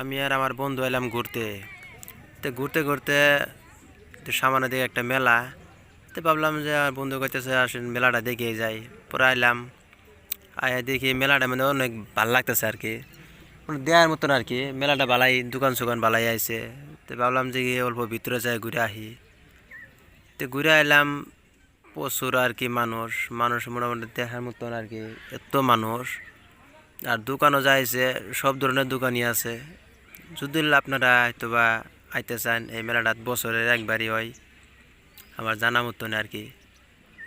আমি আর আমার বন্ধু এলাম ঘুরতে। তো ঘুরতে ঘুরতে তো সামনে দিকে একটা মেলা। তো ভাবলাম যে আমার বন্ধু কাছে আসেন মেলাটা দেখে যাই। পরে আইলাম। আয়া দেখি মেলাটা মানে অনেক ভালো লাগতেছে আর কি মানে দেওয়ার মতন আর কি মেলাটা বালাই, দোকান সোকান বালাই আইছে। তো ভাবলাম যে অল্প ভিতরে যাই ঘুরে আহি। তো ঘুরে আইলাম, প্রচুর আর কি মানুষ। মানুষ মোটামুটি দেখার মতন আর কি এত মানুষ। আর দোকানও যাইছে সব ধরনের দোকানই আছে। যদি আপনারা হয়তো বা আইতে চান, এই মেলাটা বছরের একবারই হয়, আমার জানা মতো না আর কি।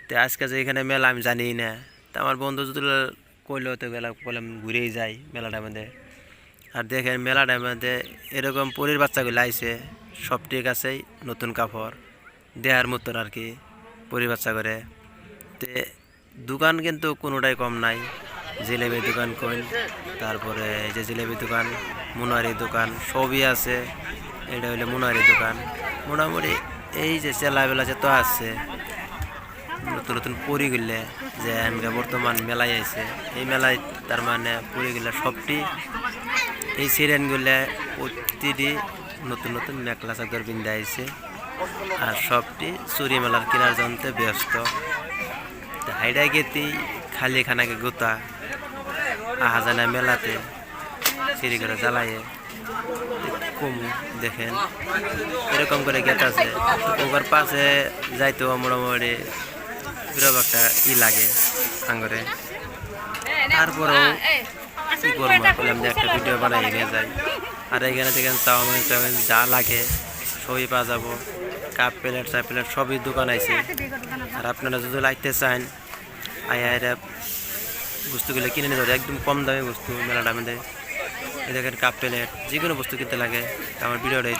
তো আজকে যে এখানে মেলা আমি জানিই না। তো আমার বন্ধু যদি কইলেও তো গেলা বললাম ঘুরেই যাই মেলাটার মধ্যে। আর দেখেন মেলাটার মধ্যে এরকম পরির বাচ্চাগুলো আইছে, সব ঠিক আছেই নতুন কাপড়, দেহার মতন আর কি পরি বাচ্চা করে। তে দোকান কিন্তু কোনোটাই কম নাই। জিলেবির দোকান কইন, তারপরে এই যে জিলেবির দোকান মুনারির দোকান, সবই আছে। এটা হইলে মুনারির দোকান। মোটামুটি এই যে চেলাবেলা যে তো আছে, নতুন নতুন পরি গেলে যে এনকা বর্তমান মেলায় আছে এই মেলায় তার মানে পরি গেলে সবটি এই সিরেনগুলো প্রতিটি নতুন নতুন মেখলা চাদর বিন্দা আইছে। আর সবটি চুরি মেলার কেনার জন্যে ব্যস্ত। হাইডা গেতি, খালি খানাকে গোতা। আহা জানা মেলাতে সিঁড়ি করে জ্বালায়ে কমু দেখেন। এরকম করে গেট আছে। ওর পাশে যাইতেও মোটামুটি বিরব একটা ই লাগে আঙ্গরে। তারপরেও কি যে একটা ভিডিও বানাই নিয়ে যাই। আর এখানে দেখেন চাউমিন চাউমিন যা লাগে সবই পাওয়া যাব। কাপ প্লেট চা প্লেট সবই দোকান আছে। আর আপনারা যদি লাগতে চান, আয়া এরা বস্তুগুলো কিনে নিতে একদম কম দামে বস্তু, মেলা দামে দেয়। এদের কাপ প্লেট যে কোনো বস্তু কিনতে লাগে। আমার ভিডিওটা এই